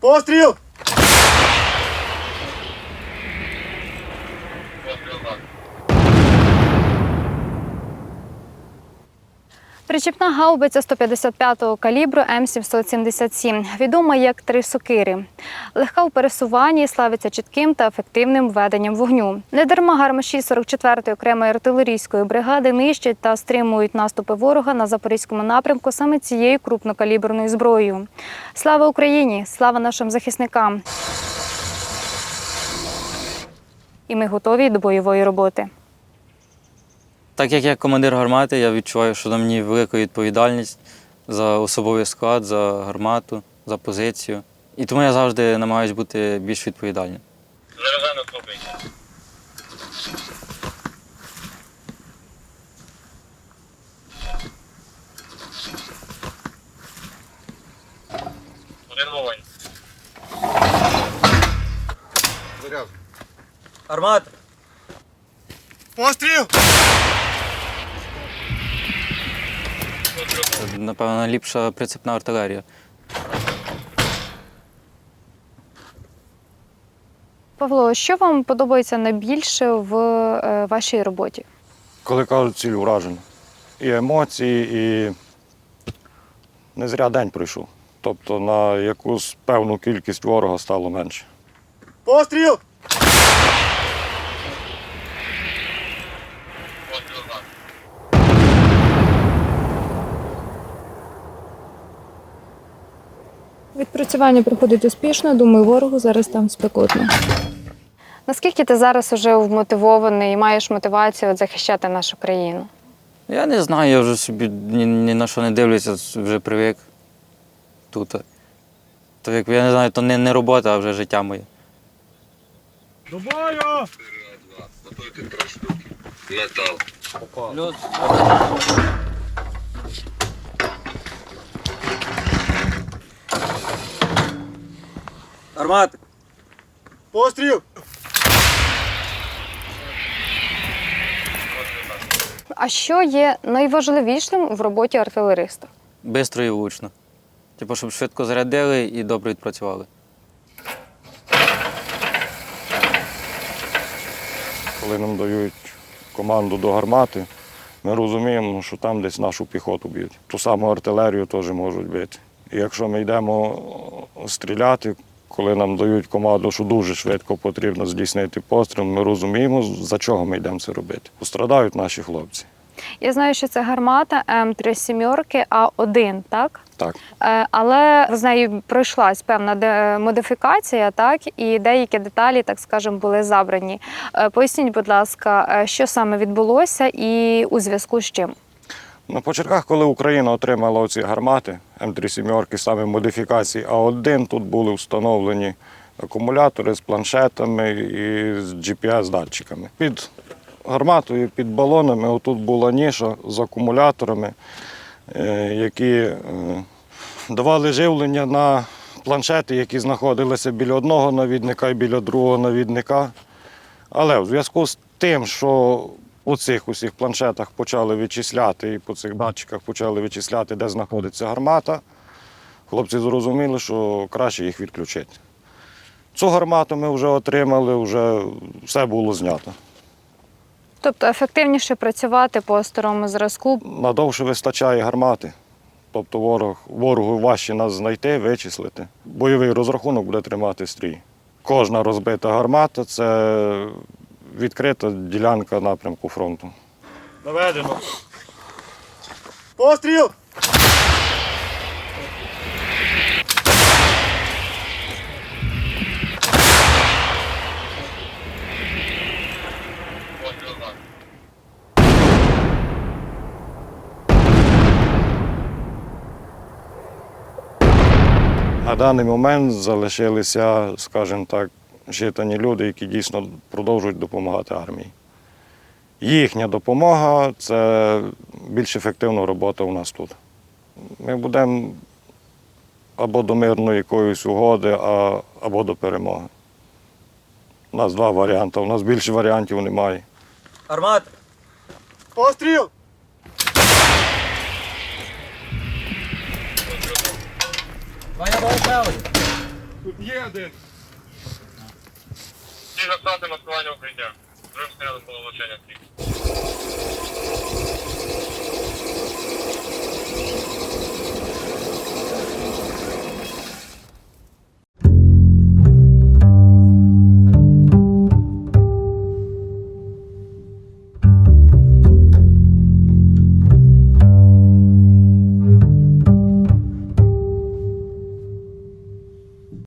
Постріл! Причіпна гаубиця 155-го калібру М777, відома як три сокири. Легка у пересуванні, славиться чітким та ефективним веденням вогню. Недарма гармаші 44-ї окремої артилерійської бригади нищать та стримують наступи ворога на запорізькому напрямку саме цією крупнокаліберною зброєю. Слава Україні! Слава нашим захисникам! І ми готові до бойової роботи. Так як я командир гармати, я відчуваю, що на мені велика відповідальність за особовий склад, за гармату, за позицію. І тому я завжди намагаюся бути більш відповідальним. Топить. Один вогонь. Армата! Постріл! Напевно, найліпша прицепна артилерія. Павло, що вам подобається найбільше в е, вашій роботі? коли кажуть, ціль вражена. І емоції, і не зря день пройшов. Тобто на якусь певну кількість ворога стало менше. Постріл Відпрацювання проходить успішно. Думаю, ворогу зараз там спекотно. Наскільки ти зараз уже вмотивований і маєш мотивацію от захищати нашу країну? Я не знаю, я вже собі ні, ні на що не дивлюся, вже привик тут. То як я не знаю, то не, не робота, а вже життя моє. До бою! Метал. Плюс. Армат! Постріл! А що є найважливішим в роботі артилериста? Бистро і влучно. Типу, щоб швидко зарядили і добре відпрацювали. Коли нам дають команду до гармати, ми розуміємо, що там десь нашу піхоту б'ють. Ту саму артилерію теж можуть бити. І якщо ми йдемо стріляти, коли нам дають команду, що дуже швидко потрібно здійснити постріл, ми розуміємо, за чого ми йдемо це робити. Пострадають наші хлопці. Я знаю, що це гармата М3 сімерки А1, так? Так. Е, Але з нею пройшлась певна модифікація, так, і деякі деталі, так скажемо, були забрані. Е, Поясніть, будь ласка, е, що саме відбулося і у зв'язку з чим? На початках, коли Україна отримала оці гармати М3 сімерки, саме модифікації А1, тут були встановлені акумулятори з планшетами і з GPS-датчиками. Під гарматою, під балонами, отут була ніша з акумуляторами, е, які е, давали живлення на планшети, які знаходилися біля одного навідника і біля другого навідника. Але в зв'язку з тим, що у цих усіх планшетах почали вичисляти і по цих датчиках почали вичисляти, де знаходиться гармата, хлопці зрозуміли, що краще їх відключити. Цю гармату ми вже отримали, вже все було знято. Тобто ефективніше працювати по старому зразку. Надовше вистачає гармати. Тобто ворог, ворогу важче нас знайти, вичислити. Бойовий розрахунок буде тримати стрій. Кожна розбита гармата це відкрита ділянка напрямку фронту. Наведено. Постріл! Постріл. На даний момент залишилися, скажімо так, житані люди, які дійсно продовжують допомагати армії. Їхня допомога це більш ефективна робота у нас тут. Ми будемо або до мирної якоїсь угоди, а, або до перемоги. У нас два варіанти, у нас більше варіантів немає. Армат! Постріл! Ваня, Тут є один. Засади маскування укриття. Другим снарядом було влучення всіх.